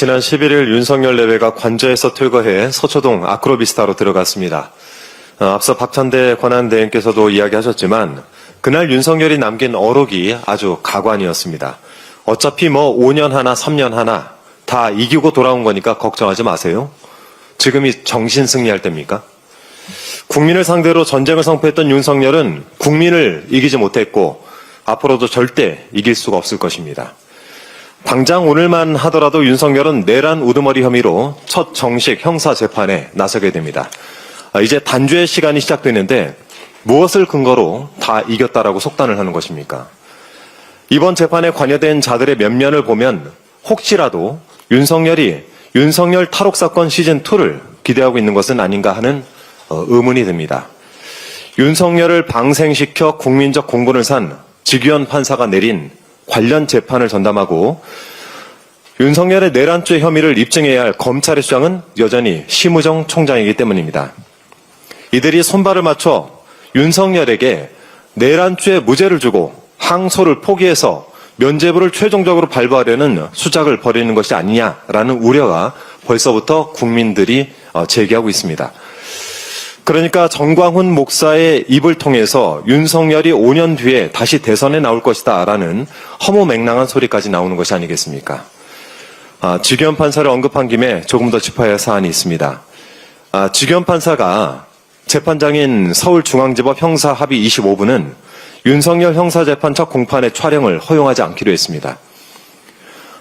지난 11일 윤석열 내외가 관저에서 퇴거해 서초동 아크로비스타로 들어갔습니다. 어, 앞서 박찬대 권한 대행께서도 이야기하셨지만 그날 윤석열이 남긴 어록이 아주 가관이었습니다. 어차피 뭐 5년 하나 3년 하나 다 이기고 돌아온 거니까 걱정하지 마세요. 지금이 정신 승리할 때입니까? 국민을 상대로 전쟁을 선포했던 윤석열은 국민을 이기지 못했고 앞으로도 절대 이길 수가 없을 것입니다. 당장 오늘만 하더라도 윤석열은 내란 우두머리 혐의로 첫 정식 형사 재판에 나서게 됩니다. 아, 이제 단죄의 시간이 시작되는데 무엇을 근거로 다 이겼다라고 속단을 하는 것입니까? 이번 재판에 관여된 자들의 면면을 보면 혹시라도 윤석열이 윤석열 탈옥 사건 시즌 2를 기대하고 있는 것은 아닌가 하는 어, 의문이 듭니다. 윤석열을 방생시켜 국민적 공분을 산 직위원 판사가 내린 관련 재판을 전담하고 윤석열의 내란죄 혐의를 입증해야 할 검찰의 수장은 여전히 심우정 총장이기 때문입니다. 이들이 손발을 맞춰 윤석열에게 내란죄 무죄를 주고 항소를 포기해서 면죄부를 최종적으로 발부하려는 수작을 벌이는 것이 아니냐라는 우려가 벌써부터 국민들이 어, 제기하고 있습니다. 그러니까 정광훈 목사의 입을 통해서 윤석열이 5년 뒤에 다시 대선에 나올 것이다 라는 허무맹랑한 소리까지 나오는 것이 아니겠습니까? 아, 직위원 판사를 언급한 김에 조금 더 짚어야 할 사안이 있습니다. 아, 직위원 판사가 재판장인 서울중앙지법 형사 합의 25부는 윤석열 형사재판 첫 공판의 촬영을 허용하지 않기로 했습니다.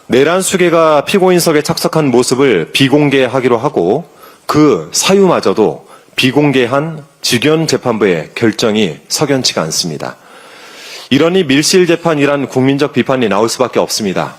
내란 수계가 피고인석에 착석한 모습을 비공개하기로 하고 그 사유마저도 비공개한 직연 재판부의 결정이 석연치가 않습니다. 이러니 밀실 재판이란 국민적 비판이 나올 수밖에 없습니다.